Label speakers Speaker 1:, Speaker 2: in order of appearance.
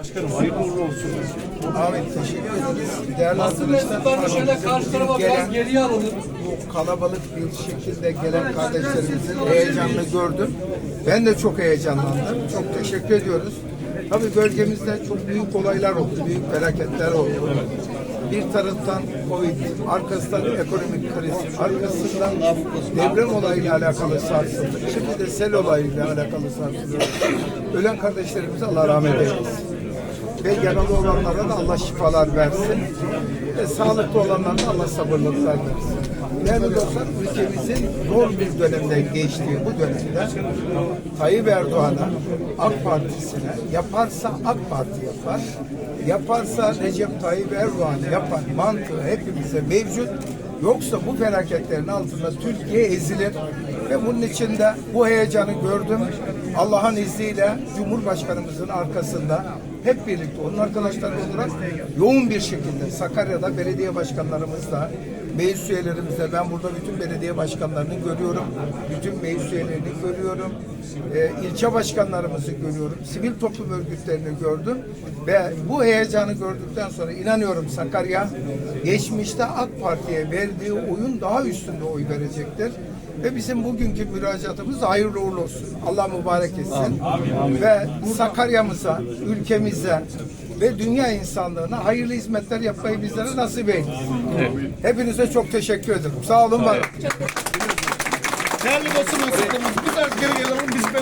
Speaker 1: Başkanım hayırlı uğurlu olsun.
Speaker 2: Abi teşekkür ederiz. Değerli arkadaşlar.
Speaker 3: şöyle karşı tarafa biraz geriye alalım.
Speaker 2: bu kalabalık bir şekilde gelen kardeşlerimizin heyecanını gördüm. Ben de çok heyecanlandım. Çok teşekkür ediyoruz. Tabii bölgemizde çok büyük olaylar oldu, büyük felaketler oldu. Bir taraftan Covid, arkasından ekonomik kriz, arkasından deprem olayıyla alakalı sarsıntı, şimdi de sel olayıyla alakalı sarsıntı. Ölen kardeşlerimize Allah rahmet eylesin ve yaralı olanlara da Allah şifalar versin. Ve sağlıklı olanlara da Allah sabırlıklar versin. Değerli dostlar, ülkemizin zor bir dönemde geçtiği bu dönemde Tayyip Erdoğan'a, AK Partisi'ne yaparsa AK Parti yapar, yaparsa Recep Tayyip Erdoğan yapar mantığı hepimize mevcut. Yoksa bu felaketlerin altında Türkiye ezilir ve bunun için de bu heyecanı gördüm. Allah'ın izniyle Cumhurbaşkanımızın arkasında hep birlikte onun arkadaşları olarak yoğun bir şekilde Sakarya'da belediye başkanlarımızla meclis üyelerimizle ben burada bütün belediye başkanlarını görüyorum. Bütün meclis üyelerini görüyorum. Ee, ilçe başkanlarımızı görüyorum. Sivil toplum örgütlerini gördüm. Ve bu heyecanı gördükten sonra inanıyorum Sakarya geçmişte AK Parti'ye verdiği oyun daha üstünde oy verecektir. Ve bizim bugünkü müracaatımız hayırlı uğurlu olsun. Allah mübarek etsin. Ve Sakarya'mıza, ülkemize ve dünya insanlığına hayırlı hizmetler yapmayı bizlere nasip eylesin. Hepinize çok teşekkür ederim. Sağ olun, var olun.
Speaker 1: Değerli basın mensuplarımız biraz geri gelelim. Biz belediye